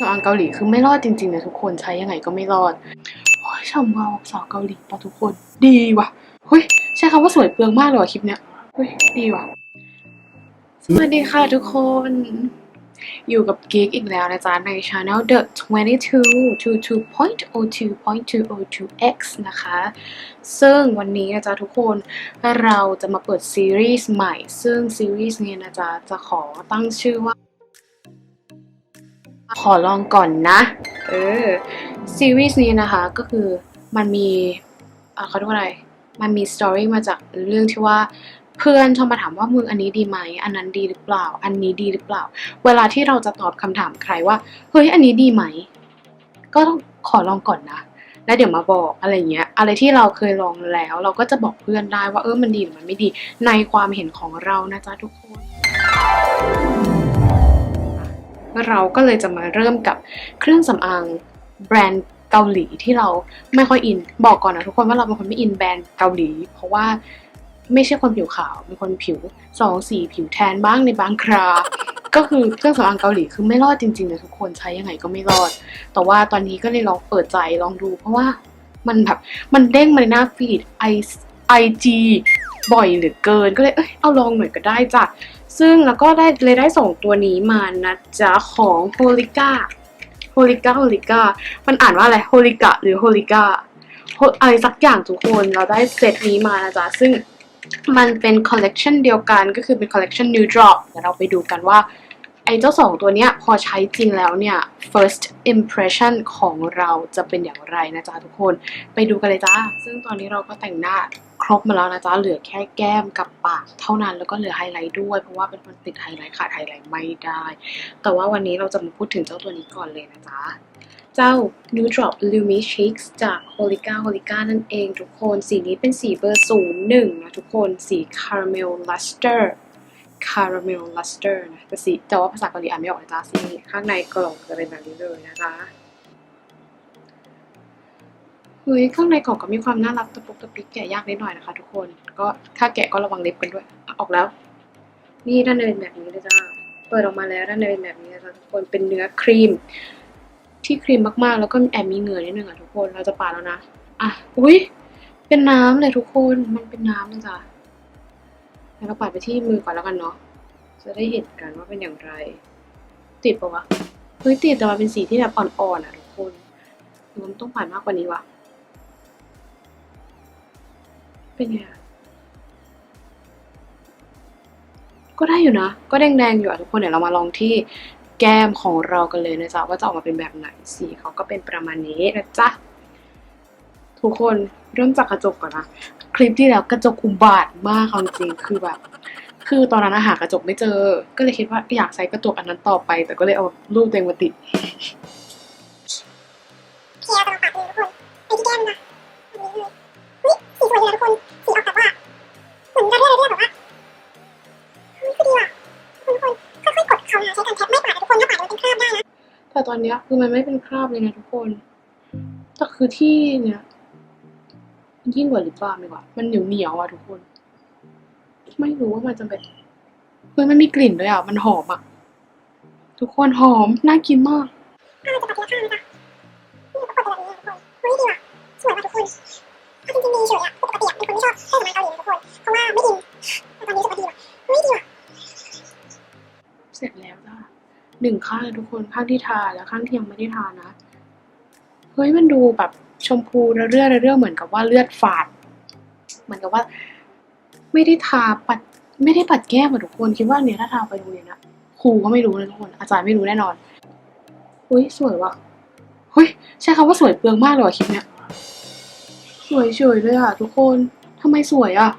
สำอางเกาหลีคือไม่รอดจริงๆนะทุกคนใช้ยังไงก็ไม่รอดโอ้ยชมว่าสาวเกาหลีปะทุกคน ดีว่ะเฮ้ยใช้คำว่าสวยเปลืองมากเลยว่ะคลิปเนี้ยเฮ้ยดีว่ะสวัสดีค่ะทุกคน อยู่กับกิ๊กอีกแล้วนะจ๊ะใน Channel The 22 22.02.202x นะคะ ซึ่งวันนี้นะจ๊ะทุกคนเราจะมาเปิดซีรีส์ใหม่ ซึ่งซีรีส์นี้นะจ๊ะจะขอตั้งชื่อว่า ขอลองก่อนนะ เออ ซีรีส์นี้นะคะก็คือมันมีอ่าเขาเรียกว่าอะไร มันมีสตอรี่มาจากเรื่องที่ว่าเพื่อนชอบมาถามว่ามึงอันนี้ดีไหม อันนั้นดีหรือเปล่า อันนี้ดีหรือเปล่า เวลาที่เราจะตอบคำถามใครว่า เฮ้ย อันนี้ดีไหม ก็ต้องขอลองก่อนนะ แล้วเดี๋ยวมาบอกอะไรเงี้ย อะไรที่เราเคยลองแล้ว เราก็จะบอกเพื่อนได้ว่าเออมันดีหรือมันไม่ดี ในความเห็นของเรานะจ๊ะทุกคน เราก็เลยจะมาเริ่มกับเครื่องสำอางแบรนด์เกาหลีที่เราไม่ค่อยอิน บอกก่อนนะทุกคนว่าเราเป็นคนไม่อินแบรนด์เกาหลี เพราะว่าไม่ใช่คนผิวขาวเป็นคนผิวสองสีผิวแทนบ้างในบางครา ก็คือเครื่องสำอางเกาหลีคือไม่รอดจริงๆนะทุกคนใช้ยังไงก็ไม่รอด แต่ว่าตอนนี้ก็เลยลองเปิดใจลองดู เพราะว่ามันแบบมันเด้งมาในหน้าฟีดไอไอจีบ่อยเหลือเกินก็เลยเอ้ยเอาลองหน่อยก็ได้จ้ะ ซึ่งแล้วก็ได้เลยได้ส่งตัวนี้มานะจ๊ะของ h o l i c a h o l i c a h o l i c a มันอ่านว่าอะไร h o l i c a หรือ h o l i c a อะไรสักอย่างทุกคนเราได้เซตนี้มานะจ๊ะซึ่งมันเป็นคอลเลกชันเดียวกันก็คือเป็นคอลเลกชัน New Drop เดี๋ยวเราไปดูกันว่า ไอ้เจ้าสองตัวเนี้ยพอใช้จริงแล้วเนี่ย first impression ของเราจะเป็นอย่างไรนะจ๊ะทุกคน ไปดูกันเลยจ้า ซึ่งตอนนี้เราก็แต่งหน้า ครบมาแล้วนะจ๊ะเหลือแค่แก้มกับปากเท่านั้นแล้วก็เหลือไฮไลท์ด้วย เพราะว่าเป็นคนติดไฮไลท์ขาดไฮไลท์ไม่ได้ แต่ว่าวันนี้เราจะมาพูดถึงเจ้าตัวนี้ก่อนเลยนะจ๊ะเจ้า New Drop Lumi Cheeks จาก Holika Holika นั่นเองทุกคน สีนี้เป็นสีเบอร์ 01 นะทุกคน สี Caramel Luster Caramel Luster นะแต่สีแต่ว่าภาษาเกาหลีอ่านไม่ออกนะจ๊ะสีข้างในกล่องจะเป็นแบบนี้เลยนะจ๊ะ ฮ้ยข้างในกล่องก็มีความน่ารักตะปุกตะปิกแกะยากนิดหน่อยนะคะ ทุกคน ก็ถ้าแกะก็ระวังเล็บกันด้วย ออกแล้ว นี่ด้านในเป็นแบบนี้เลยจ้า เปิดออกมาแล้วด้านในเป็นแบบนี้นะคะทุกคน เป็นเนื้อครีม ที่ครีมมากๆ แล้วก็แอบมีเหงื่อนิดนึงอะทุกคน เราจะปาแล้วนะ อะ อุ้ยเป็นน้ำเลยทุกคน มันเป็นน้ำนะจ๊ะแล้วเราปาดไปที่มือก่อนแล้วกันเนาะ จะได้เห็นกันว่าเป็นอย่างไร ติดปะวะ เฮ้ยติดแต่ว่าเป็นสีที่แบบอ่อนๆอะทุกคนมันต้องปาดมากกว่านี้วะ เป็นไงก็ได้อยู่นะ ก็แดงๆอยู่อะทุกคนเดี๋ยวเรามาลองที่แก้มของเรากันเลยนะจ๊ะว่าจะออกมาเป็นแบบไหนสีเขาก็เป็นประมาณนี้นะจ๊ะทุกคนเริ่มจากกระจกก่อนนะคลิปที่แล้วกระจกอุบาทมากเอาจริงคือแบบ คือตอนนั้นหากระจกไม่เจอ ก็เลยคิดว่าอยากใช้กระจกอันนั้นต่อไป แต่ก็เลยเอารูปตัวเองมาติดเพียร์กำลังปากเลยทุกคนไอ้ที่แก้มนะ สีสวยเลยนะทุกคนสีออกแบบว่าเหมือนระเรียบระเรียบแบบว่าเฮ้ยคือดีว่ะทุกคนทุกคนค่อยๆกดเขานะใช้การแท็บไม่ปาดนะทุกคนถ้าปาดมันเป็นคราบได้นะแต่ตอนเนี้ยคือมันไม่เป็นคราบเลยนะทุกคนแต่คือที่เนี้ยยิ่งกว่าลิปบาล์มเลยว่ะมันเหนียวเหนียวๆอะทุกคน ไม่รู้ว่ามันจะเป็นเฮ้ยมันมีกลิ่นด้วยอะมันหอมอะทุกคนหอมน่ากินมากถ้าเราจะปาดทีละข้างนะจ๊ะนี่ก็กดไปแบบนี้นะทุกคนเฮ้ยดีว่ะสวยว่ะทุกคนเอา จริงๆดีเฉยอะปกติอะเป็นคนไม่ชอบเครื่งสำอางเกาหลีทุกคนเพราะว่าไม่อินตอนนี้รู้สึกว่าดีว่ะเฮ้ยดีว่ะเสร็จแล้วจ้าหนึ่งข้างเลยทุกคนข้างที่ทาแล้วข้างที่ยังไม่ได้ทานะเฮ้ยมันดูแบบชมพูระเรื่อระเรื่อเหมือนกับว่าเลือดฝาด เหมือนกับว่า ไม่ได้ทาปัดไม่ได้ปัดแก้มอะทุกคนคิดว่าเนี่ยถ้าทาไปโรงเรียนอะครูก็ไม่รู้นะทุกคนอาจารย์ไม่รู้แน่นอนเฮ้ยสวยว่ะเฮ้ยใช้คำว่าสวยเปลืองมากเลยว่ะคลิปเนี้ย สวยเฉยเลยอะทุกคนทำไมสวยอะ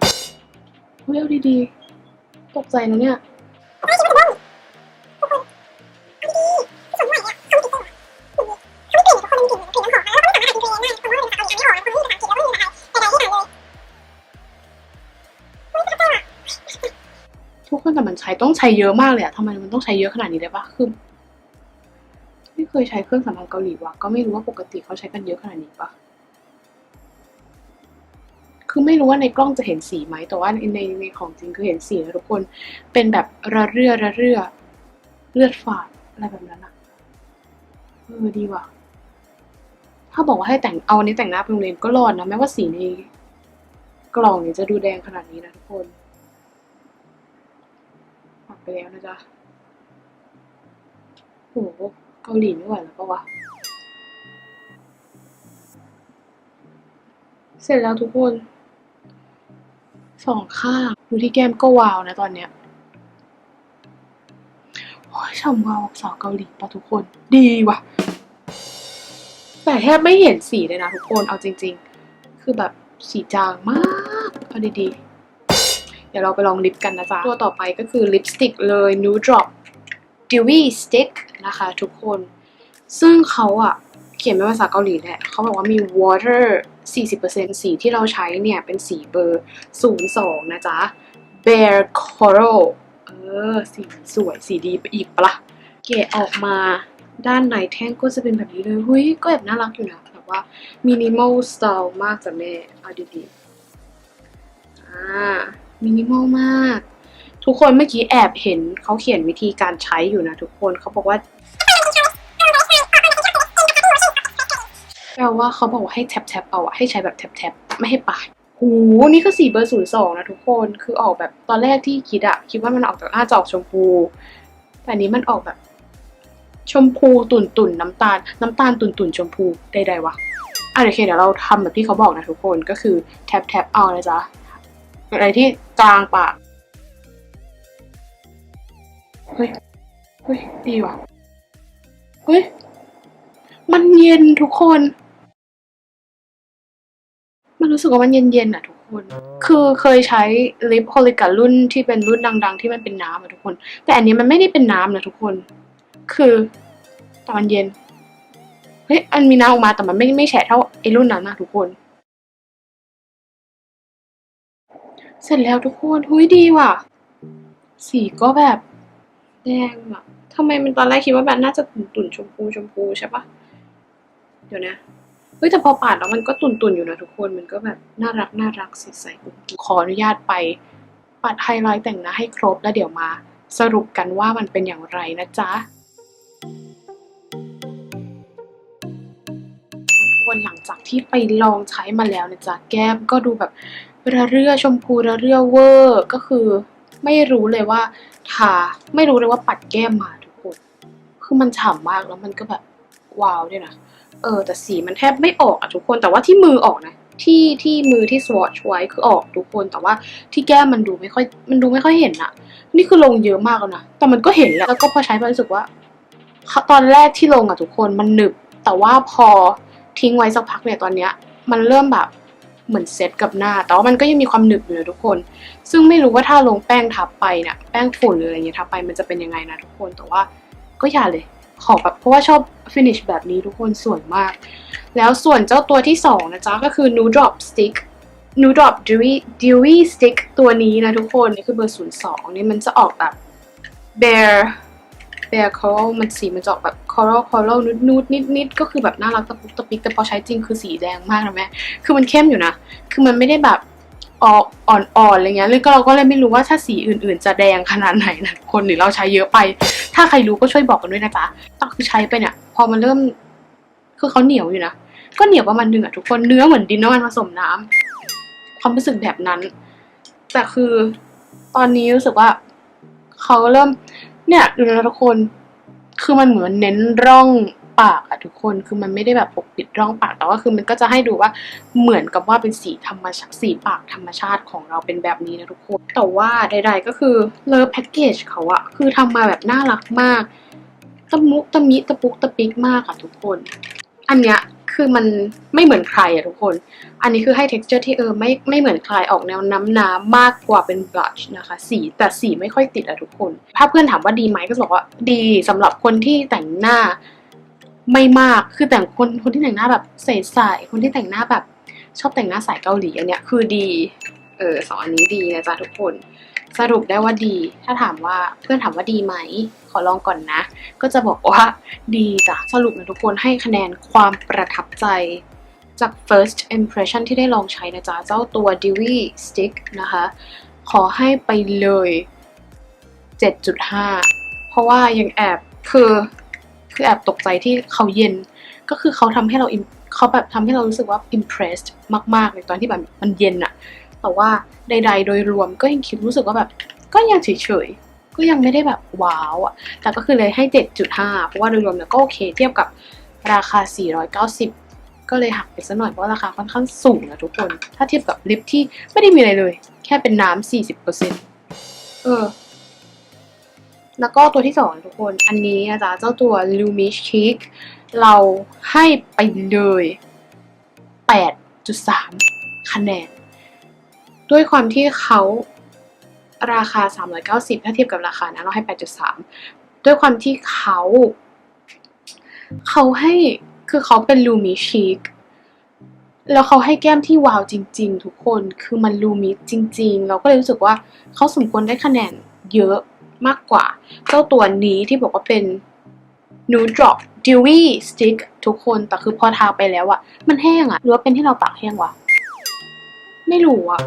เรียกดีๆ ตกใจนะเนี่ยทุกคนแต่มันใช้ต้องใช้เยอะมากเลยอะทำไมมันต้องใช้เยอะขนาดนี้เลยปะคือไม่เคยใช้เครื่องสำอางเกาหลีวะก็ไม่รู้ว่าปกติเขาใช้กันเยอะขนาดนี้ปะ คือไม่รู้ว่าในกล้องจะเห็นสีไหม แต่ว่าในในในของจริงคือเห็นสีนะทุกคน เป็นแบบระเรื่อระเรื่อเลือดฝาดอะไรแบบนั้นอะเอดีว่ะ ถ้าบอกว่าให้แต่งเอาอันนี้แต่งหน้าไปโรงเรียนก็รอดนะแม้ว่าสีในกล่องเนี่ยจะดูแดงขนาดนี้นะทุกคนปักไปแล้วนะจ๊ะโอ้โหเกาหลีไม่ไหวแล้วปะวะเสร็จแล้วทุกคน สองข้างดูที่แก้มก็วาวนะตอนเนี้ยโอ้ยฉ่ำวาวสาวเกาหลีปะทุกคนดีว่ะ แต่แทบไม่เห็นสีเลยนะทุกคนเอาจริง ๆ คือแบบสีจางมากเอาดีๆ เดี๋ยวเราไปลองลิปกันนะจ๊ะ ตัวต่อไปก็คือลิปสติกเลย New Drop Dewy Stick นะคะทุกคน ซึ่งเขาอะ เขียนเป็นภาษาเกาหลีแหละเขาบอกว่ามี water 40%สีที่เราใช้เนี่ย เป็นสีเบอร์ 02 นะจ๊ะ Bare Coral เออ สีสวยสีดีไปอีกปะละ่ะเกะออกมาด้านในแท่งก็จะเป็นแบบนี้เลยเฮ้ย ก็แบบน่ารักอยู่นะแบบว่า minimal style มากจ้ะแม่เอาดีๆอ่า minimal มาก ทุกคนเมื่อกี้แอบเห็นเขาเขียนวิธีการใช้อยู่นะทุกคนเขาบอกว่า แปลว่าเขาบอกว่าให้แท็บแท็บเอาอะให้ใช้แบบแท็บแท็บไม่ให้ปาดหูนี่คือสีเบอร์ศูนย์สองนะทุกคนคือออกแบบตอนแรกที่คิดอะคิดว่ามันออกจากอาจะออกชมพู แต่นี้มันออกแบบ ชมพูตุ่นตุ่นน้ำตาล น้ำตาลตุ่นตุ่นชมพูใดๆวะอะโอเคเดี๋ยวเราทำแบบที่เขาบอกนะทุกคนก็คือแท็บแท็บเอานะจ๊ะอะไรที่กลางปากเฮ้ยเฮ้ยดีว่ะเฮ้ยมันเย็นทุกคน มันรู้สึกว่ามันเย็นๆอะทุกคน คือเคยใช้ลิปโฮลิการุ่นที่เป็นรุ่นดัง ๆ ที่มันเป็นน้ำอะทุกคน แต่อันนี้มันไม่ได้เป็นน้ำนะทุกคน คือแต่มันเย็น เฮ้ย อันมีน้ำออกมาแต่มันไม่ไม่แฉะเท่าไอ้รุ่นนั้นนะทุกคน เสร็จแล้วทุกคนหุ้ยดีว่ะ สีก็แบบแดงอะทำไมมันตอนแรกคิดว่าแบบน่าจะตุ่นๆชมพูชมพูใช่ปะเดี๋ยวนะ เฮ้ยแต่พอปาดแล้วมันก็ตุ่นๆอยู่นะทุกคนมันก็แบบน่ารักน่ารักสๆกุ๊กกิ๊กขออนุญาตไปปัดไฮไลท์แต่งหน้าให้ครบแล้วเดี๋ยวมา สรุปกันว่ามันเป็นอย่างไรนะจ๊ะทุกคนหลังจากที่ไปลองใช้มาแล้วนะจ๊ะแก้มก็ดูแบบระเรื่อชมพูระเรื่อเวอร์ก็คือ ไม่รู้เลยว่าทาไม่รู้เลยว่าปัดแก้มมาทุกคน คือมันฉ่ำมากแล้วมันก็แบบว้าวด้วยนะ เออ แต่สีมันแทบไม่ออกอะทุกคนแต่ว่าที่มือออกนะที่ที่มือที่สวอชไว้คือออกทุกคนแต่ว่าที่แก้มมันดูไม่ค่อยมันดูไม่ค่อยเห็นอะนี่คือลงเยอะมากแล้วนะแต่มันก็เห็นแล้วแล้วก็พอใช้ไปรู้สึกว่า ตอนแรกที่ลงอะทุกคนมันหนึบ แต่ว่าพอทิ้งไว้สักพักเนี่ยตอนเนี้ย มันเริ่มแบบเหมือนเซตกับหน้า แต่ว่ามันก็ยังมีความหนึบอยู่นะทุกคน ซึ่งไม่รู้ว่าถ้าลงแป้งทับไปเนี่ยแป้งฝุ่นหรืออะไรเงี้ยทับไปมันจะเป็นยังไงนะทุกคนแต่ว่าก็อย่าเลย ขอแบบเพราะว่าชอบฟินิชแบบนี้ทุกคนสวยมาก แล้วส่วนเจ้าตัวที่สองนะจ๊ะ ก็คือ New Drop Stick New Drop Dewy Dewy Stick ตัวนี้นะทุกคนนี่คือเบอร์ศูนย์สองนี่มันจะออกแบบ Bare Bare Coral มันสีมันจะออกแบบ Coral Coral นุดนุดนิดนิดๆก็คือแบบน่ารักตะปุกตะปิกแต่พอใช้จริงคือสีแดงมากนะแม่คือมันเข้มอยู่นะ คือมันไม่ได้แบบออกอ่อนๆอะไรเงี้ยเลยก็เราก็เลยไม่รู้ว่าถ้าสีอื่นๆ จะแดงขนาดไหนนะคนหรือเราใช้เยอะไปถ้าใครรู้ก็ช่วยบอกกันด้วยนะจ๊ะแต่คือใช้ไปเนี่ย พอมันเริ่ม คือเขาเหนียวอยู่นะ ก็เหนียวประมาณหนึ่งอะทุกคน เนื้อเหมือนดินน้ำมันผสมน้ำความรู้สึกแบบนั้น แต่คือตอนนี้รู้สึกว่าเขาเริ่ม เนี่ยดูนะทุกคน คือมันเหมือนเน้นร่อง ปากอะทุกคนคือมันไม่ได้แบบปกปิดร่องปากแต่ว่าคือมันก็จะให้ดูว่าเหมือนกับว่าเป็นสีธรรมชาติสีปากธรรมชาติของเราเป็นแบบนี้นะทุกคนแต่ว่าใด ๆ ก็คือเลิฟแพ็กเกจเขาอะคือทำมาแบบน่ารักมากตะมุตะมิตะปุกตะปิกมากอะทุกคน อันเนี้ยคือมันไม่เหมือนใครอะทุกคน อันนี้คือให้ texture ที่เออไม่ไม่เหมือนใครออกแนวน้ำน้ำมากกว่าเป็น blush นะคะ สีแต่สีไม่ค่อยติดอะทุกคน ถ้าเพื่อนถามว่าดีไหมก็บอกว่าดีสำหรับคนที่แต่งหน้า ไม่มากคือแต่งคนคนที่แต่งหน้าแบบใสๆคนที่แต่งหน้าแบบชอบแต่งหน้าสายเกาหลีอันเนี้ยคือดี เออสองอันนี้ดีนะจ๊ะทุกคน สรุปได้ว่าดี ถ้าถามว่าเพื่อนถามว่าดีไหม ขอลองก่อนนะ ก็จะบอกว่าดีจ้ะสรุปนะทุกคนให้คะแนนความประทับใจจาก first impression ที่ได้ลองใช้นะจ๊ะ เจ้าตัว Dewy Stick นะคะ ขอให้ไปเลย 7.5 เพราะว่ายังแอบคือ คือแอบตกใจที่เขาเย็น ก็คือเขาทำให้เราเขาแบบทำให้เรารู้สึกว่า impressed มากๆเลยตอนที่แบบมันเย็นอะแต่ว่าใด ๆ โดยรวมก็ยังคิดรู้สึกว่าแบบ ก็ยังเฉยๆก็ยังไม่ได้แบบว้าวอะแต่ก็คือเลยให้ 7.5 เพราะว่าโดยรวมเนี่ยก็โอเคเทียบกับราคา 490 ก็เลยหักไปสักหน่อยเพราะราคาค่อนข้างสูงนะทุกคน ถ้าเทียบกับลิปที่ไม่ได้มีอะไรเลย แค่เป็นน้ำ40%เออ แล้วก็ตัวที่สองทุกคน อันนี้นะจ๊ะเจ้าตัว Lumish Cheek เราให้ไปเลย 8.3 คะแนน ด้วยความที่เขาราคา 390 ถ้าเทียบกับราคานะ เราให้ 8.3 ด้วยความที่เขา เขาให้คือเขาเป็น Lumish Cheek แล้วเขาให้แก้มที่วาวจริง ๆ ทุกคนคือมันลูมิจริง ๆ เราก็เลยรู้สึกว่าเขาสมควรได้คะแนนเยอะ มากกว่า เจ้าตัวนี้ที่บอกว่าเป็น Nude Drop Dewy Stick ทุกคน แต่คือพอทาไปแล้วอะมันแห้งอะหรือว่าเป็นที่เราปากแห้งวะ ไม่รู้อะ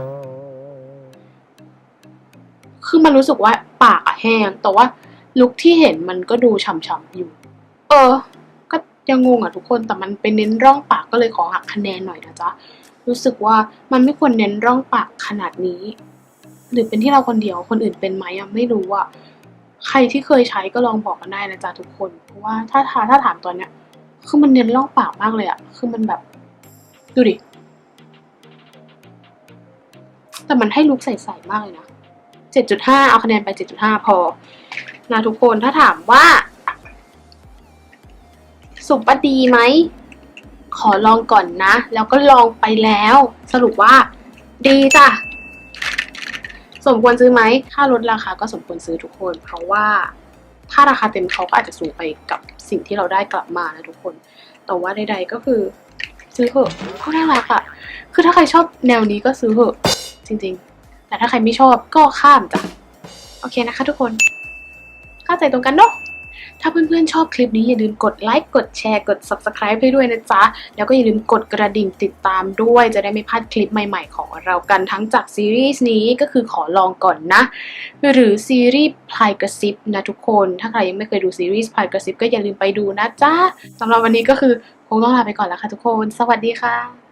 คือมันรู้สึกว่าปากอะแห้ง แต่ว่าลุคที่เห็นมันก็ดูฉ่ำๆอยู่ เออ ก็ยังงงอะทุกคน แต่มันเป็นเน้นร่องปากก็เลยขอหักคะแนนหน่อยนะจ๊ะ รู้สึกว่ามันไม่ควรเน้นร่องปากขนาดนี้ หรือเป็นที่เราคนเดียว คนอื่นเป็นไหมอะไม่รู้อะ ใครที่เคยใช้ก็ลองบอกกันได้นะจ๊ะทุกคน เพราะว่าถ้าทาถ้าถามตอนเนี้ย คือมันเน้นร่องปากมากเลยอะคือมันแบบ ดูดิ แต่มันให้ลุคใสๆมากเลยนะ7.5เอาคะแนนไป7.5พอ นะทุกคนถ้าถามว่า สุปดีไหม ขอลองก่อนนะ แล้วก็ลองไปแล้ว สรุปว่า ดีจ้ะ สมควรซื้อไหม ถ้าลดราคาก็สมควรซื้อทุกคน เพราะว่าถ้าราคาเต็มเขาก็อาจจะสูงไปกับสิ่งที่เราได้กลับมานะทุกคน แต่ว่าใดๆก็คือซื้อเถอะก็น่ารักอะคือถ้าใครชอบแนวนี้ก็ซื้อเถอะจริง ๆ แต่ถ้าใครไม่ชอบก็ข้ามจ้ะ โอเคนะคะทุกคน เข้าใจตรงกันเนาะ ถ้าเพื่อนๆชอบคลิปนี้อย่าลืมกดไลค์ กดแชร์ กด subscribe ให้ด้วยนะจ๊ะ แล้วก็อย่าลืมกดกระดิ่งติดตามด้วย จะได้ไม่พลาดคลิปใหม่ๆของเรากันทั้งจากซีรีส์นี้ก็คือขอลองก่อนนะ หรือซีรีส์พลายกระซิบนะทุกคน ถ้าใครยังไม่เคยดูซีรีส์พลายกระซิบก็อย่าลืมไปดูนะจ๊ะสำหรับวันนี้ก็คือคงต้องลาไปก่อนแล้วค่ะทุกคน สวัสดีค่ะ